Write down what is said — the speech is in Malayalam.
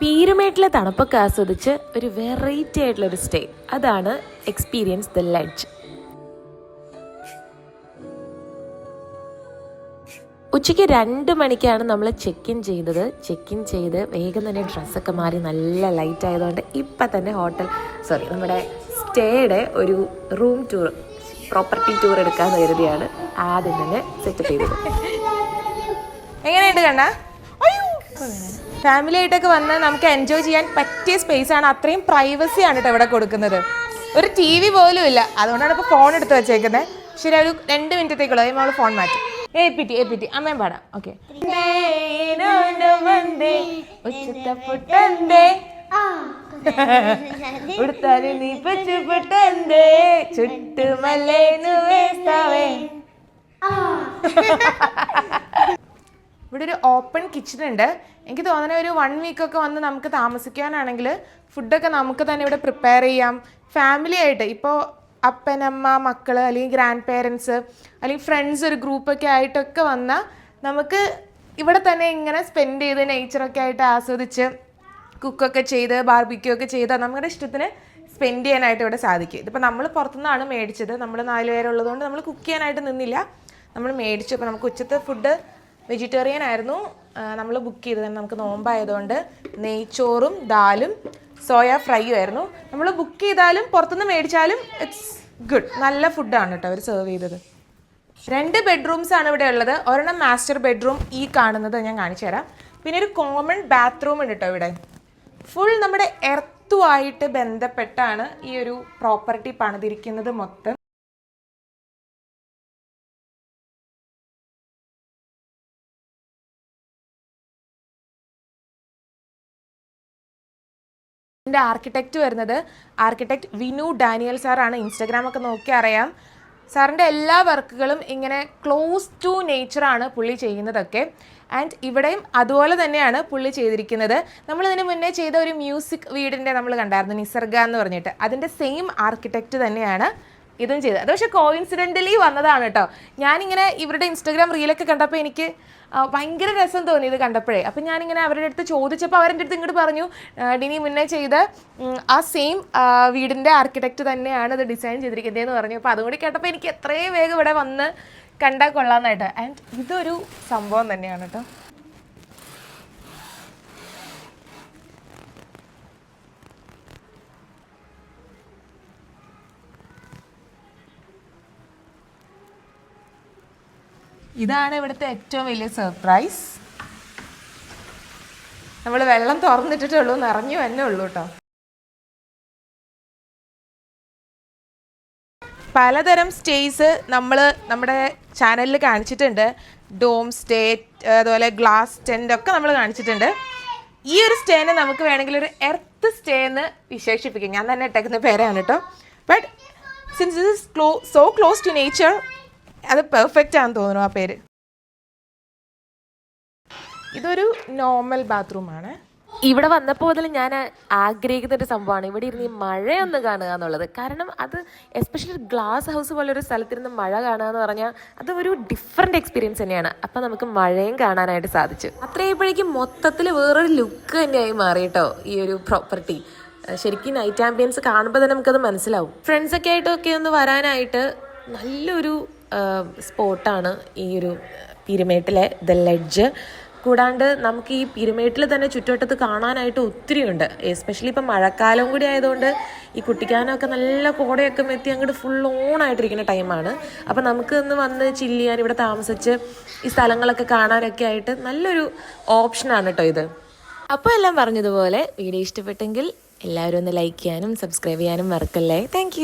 പീരുമേട്ടിലെ തണുപ്പൊക്കെ ആസ്വദിച്ച് ഒരു വെറൈറ്റി ആയിട്ടുള്ള ഒരു സ്റ്റേ അതാണ് എക്സ്പീരിയൻസ് ദ ലഡ്ജ് ഉച്ചയ്ക്ക് രണ്ട് മണിക്കാണ് നമ്മൾ ചെക്ക് ഇൻ ചെയ്തത്. ചെക്ക് ഇൻ ചെയ്ത് വേഗം തന്നെ ഡ്രസ്സൊക്കെ മാറി നല്ല ലൈറ്റ് ആയതുകൊണ്ട് ഇപ്പം തന്നെ ഹോട്ടൽ സോറി നമ്മുടെ സ്റ്റേയുടെ ഒരു റൂം ടൂർ പ്രോപ്പർട്ടി ടൂർ എടുക്കാൻ കരുതിയാണ് ആദ്യം തന്നെ സെറ്റപ്പ് ചെയ്തത്. എങ്ങനെയുണ്ട് കണ്ണ? ഫാമിലി ആയിട്ടൊക്കെ വന്ന് നമുക്ക് എൻജോയ് ചെയ്യാൻ പറ്റിയ സ്പേസ് ആണ്. അത്രയും പ്രൈവസി ആണ് കേട്ടോ ഇവിടെ കൊടുക്കുന്നത്. ഒരു ടി വി പോലും ഇല്ല. അതുകൊണ്ടാണ് ഇപ്പോൾ ഫോൺ എടുത്ത് വെച്ചേക്കുന്നത് ശരി ഒരു രണ്ട് മിനിറ്റത്തേക്കുള്ള നമ്മൾ ഫോൺ മാറ്റി. A P T A P T. അമ്മയും പാടാം. ഓക്കെ നീ വേസ്താവേ. ഇവിടെ ഒരു ഓപ്പൺ കിച്ചൺ ഉണ്ട്. എനിക്ക് തോന്നുന്ന ഒരു വൺ വീക്ക് ഒക്കെ വന്ന് നമുക്ക് താമസിക്കാനാണെങ്കിൽ ഫുഡൊക്കെ നമുക്ക് തന്നെ ഇവിടെ പ്രിപ്പയർ ചെയ്യാം. ഫാമിലി ആയിട്ട് ഇപ്പോൾ അപ്പനമ്മ മക്കൾ അല്ലെങ്കിൽ ഗ്രാൻഡ് പേരൻസ് അല്ലെങ്കിൽ ഫ്രണ്ട്സ് ഒരു ഗ്രൂപ്പൊക്കെ ആയിട്ടൊക്കെ വന്നാൽ നമുക്ക് ഇവിടെ തന്നെ ഇങ്ങനെ സ്പെൻഡ് ചെയ്ത് നേച്ചറൊക്കെ ആയിട്ട് ആസ്വദിച്ച് കുക്കൊക്കെ ചെയ്ത് ബാർബിക്യൂ ഒക്കെ ചെയ്ത് നമ്മുടെ ഇഷ്ടത്തിന് സ്പെൻഡ് ചെയ്യാനായിട്ട് ഇവിടെ സാധിക്കും. ഇതിപ്പോൾ നമ്മൾ പുറത്തുനിന്നാണ് മേടിച്ചത്. നമ്മൾ നാല് പേരുള്ളതുകൊണ്ട് നമ്മൾ കുക്ക് ചെയ്യാനായിട്ട് നിന്നില്ല. നമ്മൾ മേടിച്ചു. അപ്പോൾ നമുക്ക് ഉച്ചത്തെ ഫുഡ് വെജിറ്റേറിയൻ ആയിരുന്നു. നമ്മൾ ബുക്ക് ചെയ്തത് നമുക്ക് നോമ്പായതുകൊണ്ട് നെയ്ച്ചോറും ദാലും സോയ ഫ്രൈയും ആയിരുന്നു. നമ്മൾ ബുക്ക് ചെയ്താലും പുറത്തുനിന്ന് മേടിച്ചാലും ഇറ്റ്സ് ഗുഡ് നല്ല ഫുഡാണ് കേട്ടോ അവർ സെർവ് ചെയ്തത്. രണ്ട് ബെഡ്റൂംസ് ആണ് ഇവിടെ ഉള്ളത്. ഒരെണ്ണം മാസ്റ്റർ ബെഡ്റൂം ഈ കാണുന്നത് ഞാൻ കാണിച്ചു തരാം. പിന്നെ ഒരു കോമൺ ബാത്റൂം ഉണ്ട് കേട്ടോ ഇവിടെ. ഫുൾ നമ്മുടെ എർത്തുമായിട്ട് ബന്ധപ്പെട്ടാണ് ഈ ഒരു പ്രോപ്പർട്ടി പണിതിരിക്കുന്നത് മൊത്തം. ഇതിന്റെ ആർക്കിടെക്റ്റ് വരുന്നത് ആർക്കിടെക്റ്റ് വിനു ഡാനിയൽ സാറാണ് ഇൻസ്റ്റാഗ്രാം ഒക്കെ നോക്കി അറിയാം. സാറിന്റെ എല്ലാ വർക്കുകളും ഇങ്ങനെ ക്ലോസ് ടു നേച്ചറാണ് പുള്ളി ചെയ്യുന്നതൊക്കെ. ആൻഡ് ഇവിടെയും അതുപോലെ തന്നെയാണ് പുള്ളി ചെയ്തിരിക്കുന്നത്. നമ്മൾ ഇതിന് മുന്നേ ചെയ്ത ഒരു മ്യൂസിക് വീടിന്റെ നമ്മൾ കണ്ടായിരുന്നു. നിസർഗ എന്ന് പറഞ്ഞിട്ട്. അതിന്റെ സെയിം ആർക്കിടെക്റ്റ് തന്നെയാണ് ഇതും ചെയ്തത്. അത് പക്ഷേ കോയിൻസിഡന്റലി വന്നതാണ് കേട്ടോ. ഞാനിങ്ങനെ ഇവരുടെ ഇൻസ്റ്റാഗ്രാം റീലൊക്കെ കണ്ടപ്പോൾ എനിക്ക് ഭയങ്കര രസം തോന്നി ഇത് കണ്ടപ്പോഴേ. അപ്പം ഞാനിങ്ങനെ അവരുടെ അടുത്ത് ചോദിച്ചപ്പോൾ അവരെ അടുത്ത് ഇങ്ങോട്ട് പറഞ്ഞു "ആ, ഡിനി മുന്നേ ചെയ്ത ആ സെയിം വീടിന്റെ ആർക്കിടെക്റ്റ് തന്നെയാണ് ഇത് ഡിസൈൻ ചെയ്തിരിക്കുന്നതെന്ന് പറഞ്ഞു. അപ്പോൾ അതുകൂടി കേട്ടപ്പോൾ എനിക്ക് എത്രയും വേഗം ഇവിടെ വന്ന് കണ്ടാൽ കൊള്ളാമെന്നായിട്ട് ആൻഡ് ഇതൊരു സംഭവം തന്നെയാണ് കേട്ടോ. ഇതാണ് ഇവിടുത്തെ ഏറ്റവും വലിയ സർപ്രൈസ് നമ്മൾ വെള്ളം തുറന്നിട്ടിട്ടേ ഉള്ളൂ നിറഞ്ഞു തന്നെ ഉള്ളൂ കേട്ടോ പലതരം സ്റ്റേസ് നമ്മൾ നമ്മുടെ ചാനലിൽ കാണിച്ചിട്ടുണ്ട്. ഡോം സ്റ്റേ അതുപോലെ ഗ്ലാസ് ടെന്റ് ഒക്കെ നമ്മൾ കാണിച്ചിട്ടുണ്ട്. ഈ ഒരു സ്റ്റേനെ നമുക്ക് വേണമെങ്കിൽ ഒരു എർത്ത് സ്റ്റേ എന്ന് വിശേഷിപ്പിക്കും. ഞാൻ തന്നെ ഇട്ടേക്കുന്ന പേരാണ് കേട്ടോ but since is so close to nature അത് പെർഫെക്റ്റ് ആണെന്ന് തോന്നുന്നു ആ പേര്. ഇതൊരു നോർമൽ ബാത്റൂമാണ് ഇവിടെ വന്നപ്പോൾ മുതൽ ഞാൻ ആഗ്രഹിക്കുന്ന ഒരു സംഭവമാണ്. ഇവിടെ ഇരുന്ന് ഈ മഴയൊന്ന് കാണുക എന്നുള്ളത്. കാരണം അത് എസ്പെഷ്യലി ഗ്ലാസ് ഹൗസ് പോലെ ഒരു സ്ഥലത്തിരുന്ന് മഴ കാണുക എന്ന് പറഞ്ഞാൽ അത് ഒരു ഡിഫറെന്റ് എക്സ്പീരിയൻസ് തന്നെയാണ്. അപ്പം നമുക്ക് മഴയും കാണാനായിട്ട് സാധിച്ചു. അത്രയപ്പോഴേക്കും മൊത്തത്തിൽ വേറൊരു ലുക്ക് തന്നെയായി മാറി കേട്ടോ ഈ ഒരു പ്രോപ്പർട്ടി ശരിക്കും നൈറ്റ് ആംബിയൻസ് കാണുമ്പോൾ തന്നെ നമുക്കത് മനസ്സിലാവും. ഫ്രണ്ട്സൊക്കെ ആയിട്ടൊക്കെ ഒന്ന് വരാനായിട്ട് നല്ലൊരു സ്പോട്ടാണ് ഈ ഒരു പിരിമേട്ടിലെ ദ ലെഡ്ജ്. കൂടാണ്ട് നമുക്ക് ഈ പിരമേട്ടിൽ തന്നെ ചുറ്റുവട്ടത്ത് കാണാനായിട്ട് ഒത്തിരി ഉണ്ട് എസ്പെഷ്യലി ഇപ്പം മഴക്കാലം കൂടി ആയതുകൊണ്ട് ഈ കുട്ടിക്കാനൊക്കെ നല്ല കോടയൊക്കെ മെത്തി അങ്ങോട്ട് ഫുൾ ഓൺ ആയിട്ടിരിക്കുന്ന ടൈമാണ്. അപ്പം നമുക്ക് ഇന്ന് വന്ന് ചില്ല് ചെയ്യാൻ ഇവിടെ താമസിച്ച് ഈ സ്ഥലങ്ങളൊക്കെ കാണാനൊക്കെ ആയിട്ട് നല്ലൊരു ഓപ്ഷനാണ് കേട്ടോ ഇത്. അപ്പോൾ എല്ലാം പറഞ്ഞതുപോലെ വീഡിയോ ഇഷ്ടപ്പെട്ടെങ്കിൽ എല്ലാവരും ഒന്ന് ലൈക്ക് ചെയ്യാനും സബ്സ്ക്രൈബ് ചെയ്യാനും മറക്കല്ലേ. താങ്ക്